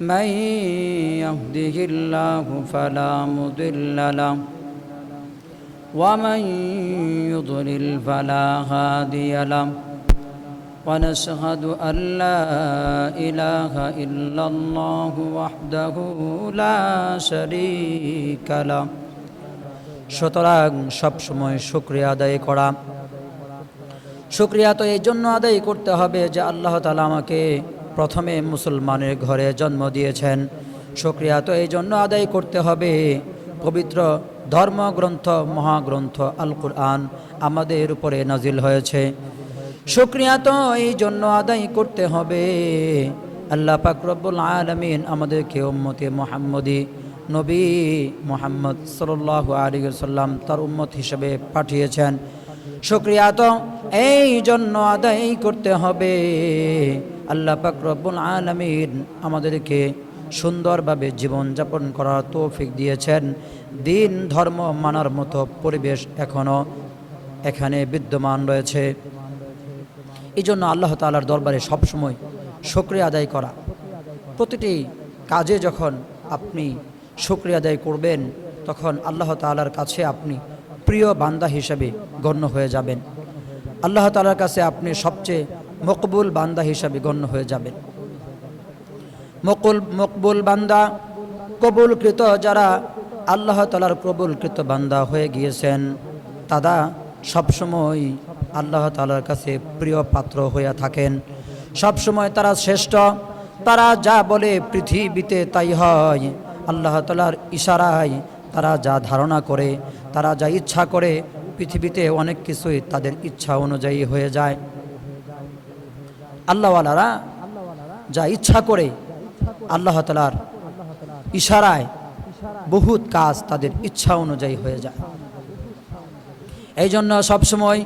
من يهده الله فلا مضل له ومن يضلل فلا هادي له ونشهد أن لا إله إلا الله وحده لا شريك له সুতরাং সবসময় শুক্রিয়া আদায় করা শুক্রিয়া তো এই জন্য আদায় করতে হবে যে আল্লাহ তালা আমাকে প্রথমে মুসলমানের ঘরে জন্ম দিয়েছেন। শুক্রিয়া তো এই জন্য আদায় করতে হবে। পবিত্র ধর্মগ্রন্থ, মহাগ্রন্থ আল কুরআন আমাদের উপরে নাজিল হয়েছে। শুক্রিয়া তো এই জন্য আদায় করতে হবে। আল্লাহ পাকরবুল আলমিন আমাদেরকে উম্মতে মোহাম্মদী, নবী মোহাম্মদ সাল্লাহ আলী তার উম্মত হিসেবে পাঠিয়েছেন। শুক্রিয়া তো এই জন্য আদায় করতে হবে। আল্লাহ পাকরবুল আলমিন আমাদেরকে সুন্দরভাবে জীবনযাপন করার তৌফিক দিয়েছেন। দিন ধর্ম মানার মতো পরিবেশ এখনও এখানে বিদ্যমান রয়েছে। এই জন্য আল্লাহ তালার দরবারে সবসময় শুক্রিয়া আদায় করা। প্রতিটি কাজে যখন আপনি শুক্রিয়া আদায় করবেন, তখন আল্লাহ তালার কাছে আপনি প্রিয় বান্দা হিসাবে গণ্য হয়ে যাবেন। আল্লাহ তালার কাছে আপনি সবচেয়ে মকবুল বান্দা হিসাবে গণ্য হয়ে যাবেন মকুল মকবুল বান্দা কবুলকৃত যারা আল্লাহ তালার কবুলকৃত বান্দা হয়ে গিয়েছেন, তারা সবসময় আল্লাহ তালার কাছে প্রিয় পাত্র হয়ে থাকেন। সবসময় তারা শ্রেষ্ঠ, তারা যা বলে পৃথিবীতে তাই হয়। আল্লাহ তালার ইশারায় তারা যা ধারণা করে, তারা যা ইচ্ছা করে, পৃথিবীতে অনেক কিছুই তাদের ইচ্ছা অনুযায়ী হয়ে যায়। আল্লাহওয়ালারা যা ইচ্ছা করে আল্লাহ তালার ইশারায় বহুত কাজ তাদের ইচ্ছা অনুযায়ী হয়ে যায়। এই জন্য সবসময়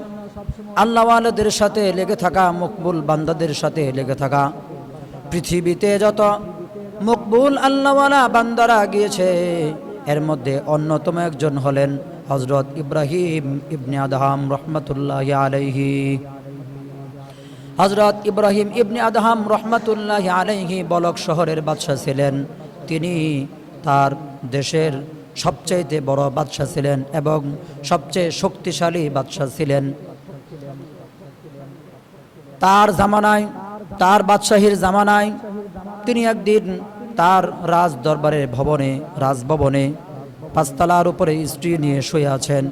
আল্লাহওয়ালাদের সাথে লেগে থাকা, মকবুল বান্দাদের সাথে লেগে থাকা। পৃথিবীতে যত মকবুল আল্লাহওয়ালা বান্দারা গিয়েছে, এর মধ্যে অন্যতম একজন হলেন হজরত ইব্রাহিম ইবনে আদহাম রহমতুল্লাহ আলাইহি। হজরত ইব্রাহিম ইবনে আদহাম রহমতুল্লাহ আলহি বলক শহরের বাদশাহ ছিলেন। তিনি তার দেশের সবচাইতে বড় বাদশাহ ছিলেন এবং সবচেয়ে শক্তিশালী বাদশাহ ছিলেন। তার জামানায়, তার বাদশাহীর জামানায় তিনি একদিন তার রাজ দরবারের ভবনে, রাজভবনে পাঁচতলার উপরে স্ত্রী নিয়ে শুয়ে আছেন।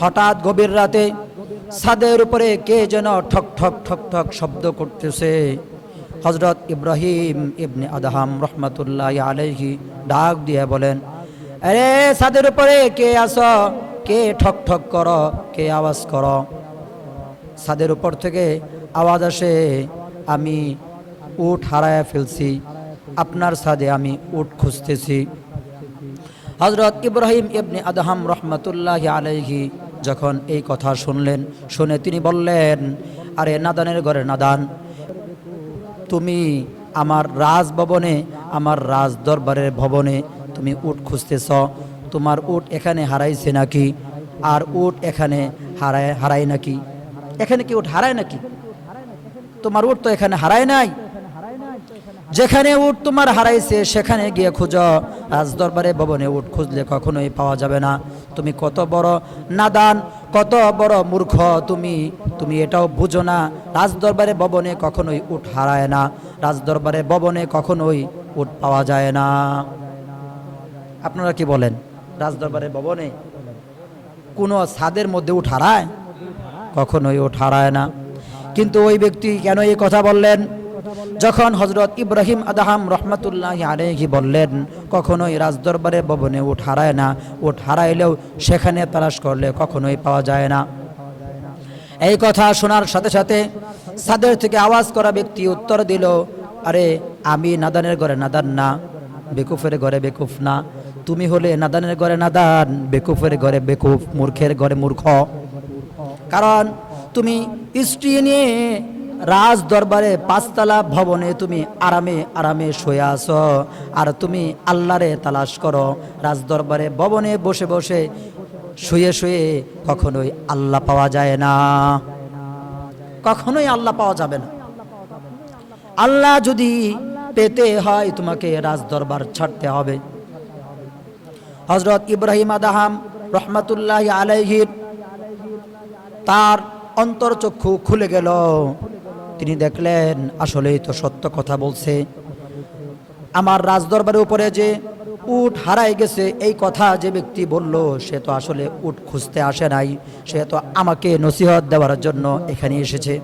হঠাৎ গভীর রাতে ছাদের উপরে কে যেন ঠক ঠক ঠক ঠক শব্দ করতেছে। হজরত ইব্রাহিম ইবনে আদহাম রহমতুল্লাহ আলহি ডাক দিয়ে বলেন, আরে ছাদের উপরে কে আস কে ঠক ঠক কর? কে আওয়াজ কর? ছাদের উপর থেকে আওয়াজ আসে, আমি উঠ হারায় ফেলছি, আপনার সাদে আমি উঠ খুঁজতেছি। হজরত ইব্রাহিম ইবনে আদহাম রহমতুল্লাহ আলাইহি যখন এই কথা শুনলেন, শুনে তিনি বললেন, আরে নাদানের ঘরে নাদান, তুমি আমার রাজভবনে, আমার রাজ দরবারের ভবনে তুমি উট খুঁজতেছ। তোমার উট এখানে হারাইছে নাকি? আর উট এখানে হারায় হারায় নাকি? এখানে কি উট হারায় নাকি? তোমার উট তো এখানে হারায় নাই। যেখানে উট তোমার হারাইছে, সেখানে গিয়ে খুঁজো। রাজদরবারে ভবনে উট খুঁজলে কখনোই পাওয়া যাবে না। তুমি কত বড় নাদান, কত বড় মূর্খ তুমি তুমি এটাও বুঝো না। রাজদরবারে ভবনে কখনোই উট হারায় না, রাজদরবারে ভবনে কখনোই উঠ পাওয়া যায় না। আপনারা কি বলেন, রাজদরবারে ভবনে কোনো ছাদের মধ্যে উঠ হারায়? কখনোই উঠ হারায় না। কিন্তু ওই ব্যক্তি কেন এই কথা বললেন? যখন হজরত ইব্রাহিম আদাহাম রহমতুল্লাহ আলহি বললেন, কখনোই রাজদরবারে ভবনে উঠ হারায় না উঠ হারাইলেও সেখানে তালাশ করলে কখনোই পাওয়া যায় না। এই কথা শোনার সাথে সাথে সাদের থেকে আওয়াজ করা ব্যক্তি উত্তর দিল, আরে, আমি নাদানের ঘরে নাদান না, বেকুফের ঘরে বেকুফ না। তুমি হলে নাদানের ঘরে নাদান, বেকুফের ঘরে বেকুফ, মূর্খের ঘরে মূর্খ। কারণ তুমি স্ত্রী নিয়ে রাজ দরবারে পাঁচতলা ভবনে তুমি আরামে আরামে শুয়ে আসো আর তুমি আল্লাহরে তালাশ করো। রাজ দরবারে ভবনে বসে বসে শুয়ে শুয়ে কখনোই আল্লাহ পাওয়া যায় না। কখনোই আল্লাহ পাওয়া যাবে না। আল্লাহ যদি পেতে হয় তোমাকে রাজদরবার ছাড়তে হবে। হজরত ইব্রাহিম আদাহাম রহমাতুল্লাহ আলাইহির তার অন্তরচক্ষু খুলে গেল। তিনি দেখলেন, আসলেই তো সত্য কথা বলছে। আমার রাজদরবারের উপরে যে উট হারাই গেছে, এই কথা যে ব্যক্তি বলল, সে তো আসলে উট খুঁজতে আসে নাই। সে তো আমাকে নসিহত দেওয়ার জন্য এখানে এসেছে।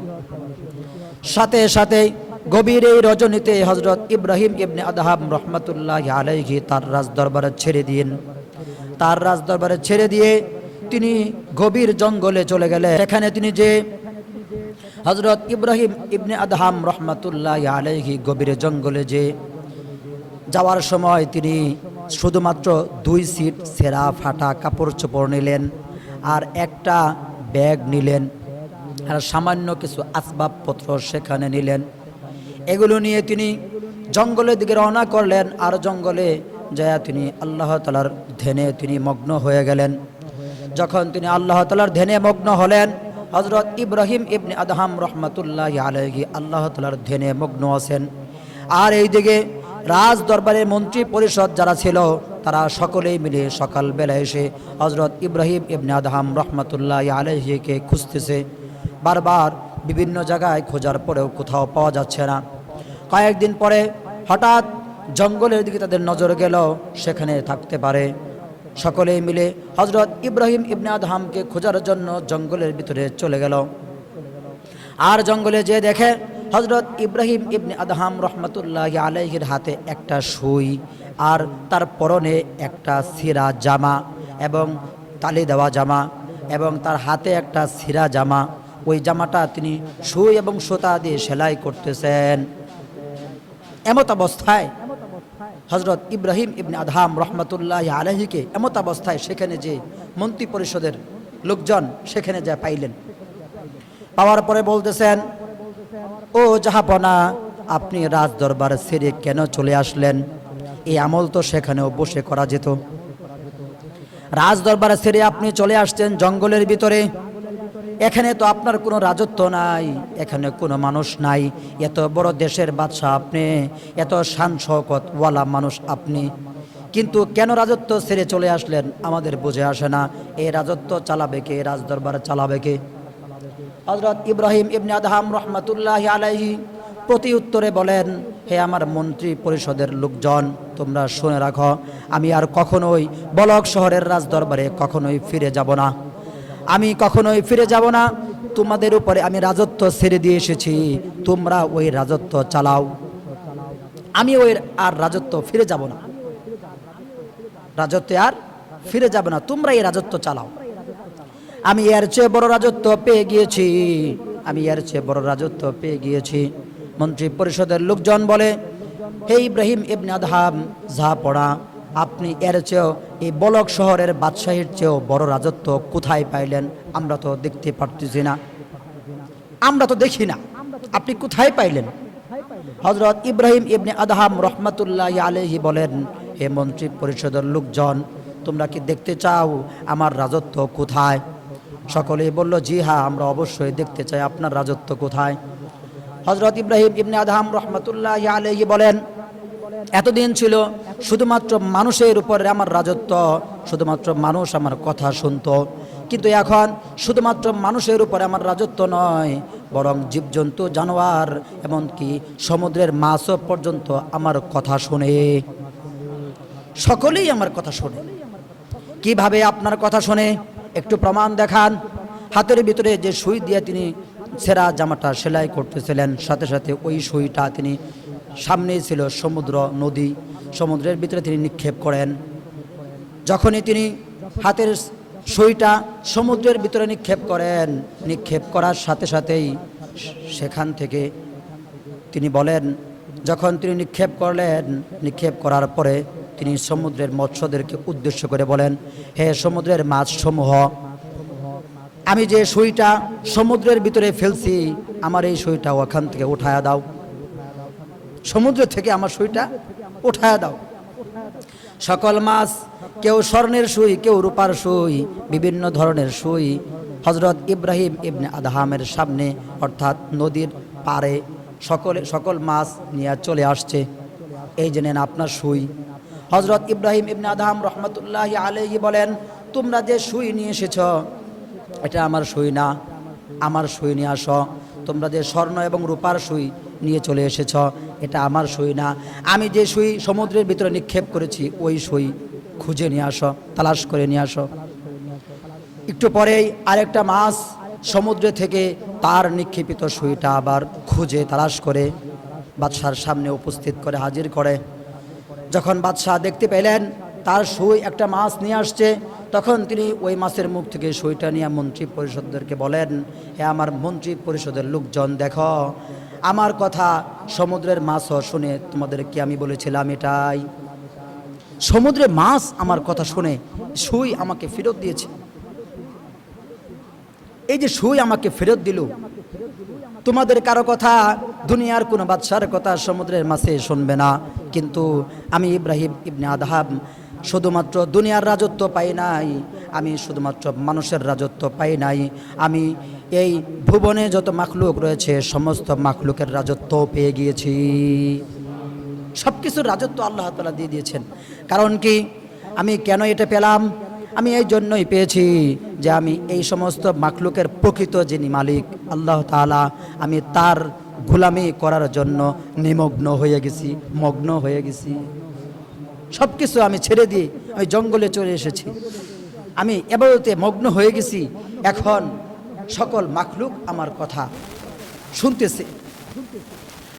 সাথে সাথে গভীর এই রজনীতে হজরত ইব্রাহিম ইবনে আদহাম রহমতুল্লাহ আলাইহি তার রাজদরবারে ছেড়ে দিন তার রাজদরবারে ছেড়ে দিয়ে তিনি গভীর জঙ্গলে চলে গেলেন। এখানে তিনি যে হজরত ইব্রাহিম ইবনে আদহাম রহমাতুল্লাহ আলাইহি গভীরে জঙ্গলে যে যাওয়ার সময় তিনি শুধুমাত্র দুই সিট সেরা ফাটা কাপড় চোপড় নিলেন আর একটা ব্যাগ নিলেন আর সামান্য কিছু আসবাবপত্র সেখানে নিলেন। এগুলো নিয়ে তিনি জঙ্গলের দিকে রওনা করলেন আর জঙ্গলে যায় তিনি আল্লাহ তালার ধ্যানে তিনি মগ্ন হয়ে গেলেন। যখন তিনি আল্লাহ তালার ধ্যানে মগ্ন হলেন হজরত ইব্রাহিম ইবনে আদহাম রহমতুল্লাহ আলহি আল্লাহ তালার ধ্যানে মগ্ন আছেন। আর এইদিকে রাজ দরবারের মন্ত্রী পরিষদ যারা ছিল, তারা সকলেই মিলে সকালবেলা এসে হজরত ইব্রাহিম ইবনে আদহাম রহমতুল্লাহ আলহিকে খুঁজতেছে। বারবার বিভিন্ন জায়গায় খোঁজার পরেও কোথাও পাওয়া যাচ্ছে না। কয়েকদিন পরে হঠাৎ জঙ্গলের দিকে তাদের নজর গেল, সেখানে থাকতে পারে। সকলেই মিলে হজরত ইব্রাহিম ইবনে আদহামকে খোঁজার জন্য জঙ্গলের ভিতরে চলে গেল। আর জঙ্গলে যে দেখে হজরত ইব্রাহিম ইবনে আদহাম রহমতুল্লাহ আলাইহির হাতে একটা সুই আর তার পরনে একটা সিরা জামা এবং তালি দেওয়া জামা এবং তার হাতে একটা সিরা জামা। ওই জামাটা তিনি সুই এবং সুতা দিয়ে সেলাই করতেছেন। এমত অবস্থায় হজরত ইব্রাহিম ইবনে আদহাম রহমতুল্লাহ আলহিকে এমত অবস্থায় সেখানে যে মন্ত্রী পরিষদের লোকজন সেখানে যা পাইলেন। পাওয়ার পরে বলতেছেন, ও জাহাপনা, আপনি রাজ দরবার ছেড়ে কেন চলে আসলেন? এই আমল তো সেখানেও বসে করা যেত। রাজ দরবার ছেড়ে আপনি চলে আসছেন জঙ্গলের ভিতরে। এখানে তো আপনার কোনো রাজত্ব নাই, এখানে কোনো মানুষ নাই। এত বড় দেশের বাদশাহ আপনি, এত শান শওকত ওয়ালা মানুষ আপনি। কিন্তু কেন রাজত্ব ছেড়ে চলে আসলেন আমাদের বুঝে আসে না। এই রাজত্ব চালাবে কে? রাজদরবার চালাবে কে? হজরত ইব্রাহিম ইবনে আদহাম রহমতুল্লাহ আলাইহি প্রতি উত্তরে বলেন, হে আমার মন্ত্রী পরিষদের লোকজন, তোমরা শুনে রাখো, আমি আর কখনোই বলক শহরের রাজদরবারে কখনোই ফিরে যাব না। আমি কখনোই ফিরে যাব না। তোমাদের উপরে আমি রাজত্ব ছেড়ে দিয়ে এসেছি। তোমরা ওই রাজত্ব চালাও। আমি ওই আর রাজত্ব ফিরে যাব না। রাজত্বে আর ফিরে যাব না। তোমরা এই রাজত্ব চালাও। আমি এর চেয়ে বড় রাজত্ব পেয়ে গিয়েছি। আমি এর চেয়ে বড় রাজত্ব পেয়ে গিয়েছি। মন্ত্রী পরিষদের লোকজন বলে, হে ইব্রাহিম ইবনে আদহাম, যা পড়া, আপনি এর চেয়েও এই বলক শহরের বাদশাহীর চেয়েও বড় রাজত্ব কোথায় পাইলেন আমরা তো দেখতে পারতেছি না। আমরা তো দেখি না। আপনি কোথায় পাইলেন? হজরত ইব্রাহিম ইবনে আদহাম রহমতুল্লাহ আলহি বলেন, হে মন্ত্রী পরিষদের লোকজন, তোমরা কি দেখতে চাও আমার রাজত্ব কোথায়? সকলেই বলল, জি হ্যাঁ আমরা অবশ্যই দেখতে চাই আপনার রাজত্ব কোথায়? হজরত ইব্রাহিম ইবনে আদহাম রহমতুল্লাহ আলহি বলেন এতদিন ছিল শুধুমাত্র মানুষের উপরে আমার রাজত্ব, শুধুমাত্র মানুষ আমার কথা শুনত। কিন্তু এখন শুধুমাত্র মানুষের উপরে আমার রাজত্ব নয়, বরং জীবজন্তু, জানোয়ার, এমনকি সমুদ্রের মাছও পর্যন্ত আমার কথা শুনে। সকলেই আমার কথা শোনে। কীভাবে আপনার কথা শোনে? একটু প্রমাণ দেখান। হাতের ভিতরে যে সুই দিয়ে তিনি সেরা জামাটা সেলাই করতেছিলেন, সাথে সাথে ওই সুইটা তিনি সামনেই ছিল সমুদ্র, নদী। সমুদ্রের ভিতরে তিনি নিক্ষেপ করেন। যখনই তিনি হাতের সইটা সমুদ্রের ভিতরে নিক্ষেপ করেন, নিক্ষেপ করার সাথে সাথেই সেখান থেকে তিনি বলেন, যখন তিনি নিক্ষেপ করলেন, নিক্ষেপ করার পরে তিনি সমুদ্রের মৎস্যদেরকে উদ্দেশ্য করে বলেন, হে সমুদ্রের মাছ সমূহ আমি যে সুইটা সমুদ্রের ভিতরে ফেলছি, আমার এই সুইটা ওখান থেকে উঠায়া দাও। সমুদ্র থেকে আমার সুইটা উঠায়া দাও। সকল মাছ, কেউ স্বর্ণের সুই, কেউ রূপার সুই, বিভিন্ন ধরনের সুই। হজরত ইব্রাহিম ইবনে আদহামের সামনে, অর্থাৎ নদীর পারে সকলে সকল মাছ নিয়ে চলে আসছে। এই যে নেন আপনার সুই। হজরত ইব্রাহিম ইবনে আদহাম রহমতুল্লাহ আলহি বলেন, তোমরা যে সুই নিয়ে এসেছ, এটা আমার সুই না। আমার সুই নিয়ে আসো। তোমরা যে স্বর্ণ এবং রূপার সুই নিয়ে চলে এসেছ, এটা আমার সুই না। আমি যে সুই সমুদ্রের ভিতরে নিক্ষেপ করেছি, ওই সুই খুঁজে নিয়ে আসো, তালাশ করে নিয়ে আসো। একটু পরেই আরেকটা মাছ সমুদ্রে থেকে তার নিক্ষেপিত সুইটা আবার খুঁজে তালাশ করে বাদশার সামনে উপস্থিত করে হাজির করে। যখন বাদশাহ দেখতে পেলেন, তার সুই একটা মাছ নিয়ে আসছে, তখন তিনি ওই মাছের মুখ থেকে সুইটা নিয়ে মন্ত্রী পরিষদদেরকে বলেন হ্যাঁ আমার মন্ত্রী পরিষদের লোকজন, দেখো আমার কথা সমুদ্রের মাছও শুনে তোমাদেরকে আমি বলেছিলাম এটাই। সমুদ্রে মাছ আমার কথা শুনে সুই আমাকে ফেরত দিয়েছে। এই যে সুই আমাকে ফেরত দিল, তোমাদের কারও কথা, দুনিয়ার কোনো বাদশার কথা সমুদ্রের মাছে শুনবে না। কিন্তু আমি ইব্রাহিম ইবনে আদহাব শুধুমাত্র দুনিয়ার রাজত্ব পাই নাই, আমি শুধুমাত্র মানুষের রাজত্ব পাই নাই, আমি এই ভুবনে যত মাখলুক রয়েছে, সমস্ত মাখলুকের রাজত্ব পেয়ে গিয়েছি। সব কিছুর রাজত্ব আল্লাহ তালা দিয়ে দিয়েছেন। কারণ কি, আমি কেন এটা পেলাম? আমি এই জন্যই পেয়েছি যে আমি এই সমস্ত মাখলুকের প্রকৃত যিনি মালিক, আল্লাহ তাআলা, আমি তার গোলামি করার জন্য নিমগ্ন হয়ে গেছি, মগ্ন হয়ে গেছি। সব কিছু আমি ছেড়ে দিয়ে আমি জঙ্গলে চলে এসেছি। আমি এবারতে মগ্ন হয়ে গেছি। এখন সকল মাখলুক আমার কথা শুনতেছে।